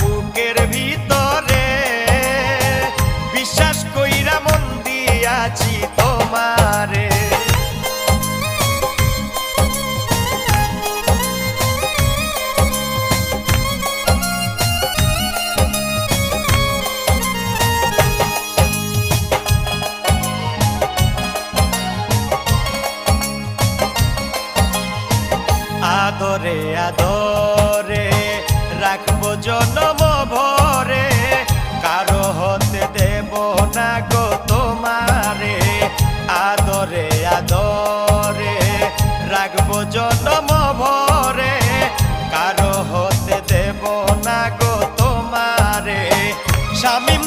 বুকের ভিতরে। বিশ্বাস কইরা মন দিয়াছি তোমারে। আদরে আদরে রাখব জন জনম ভরে কারও হতে দেব না গো তোমারে। স্বামী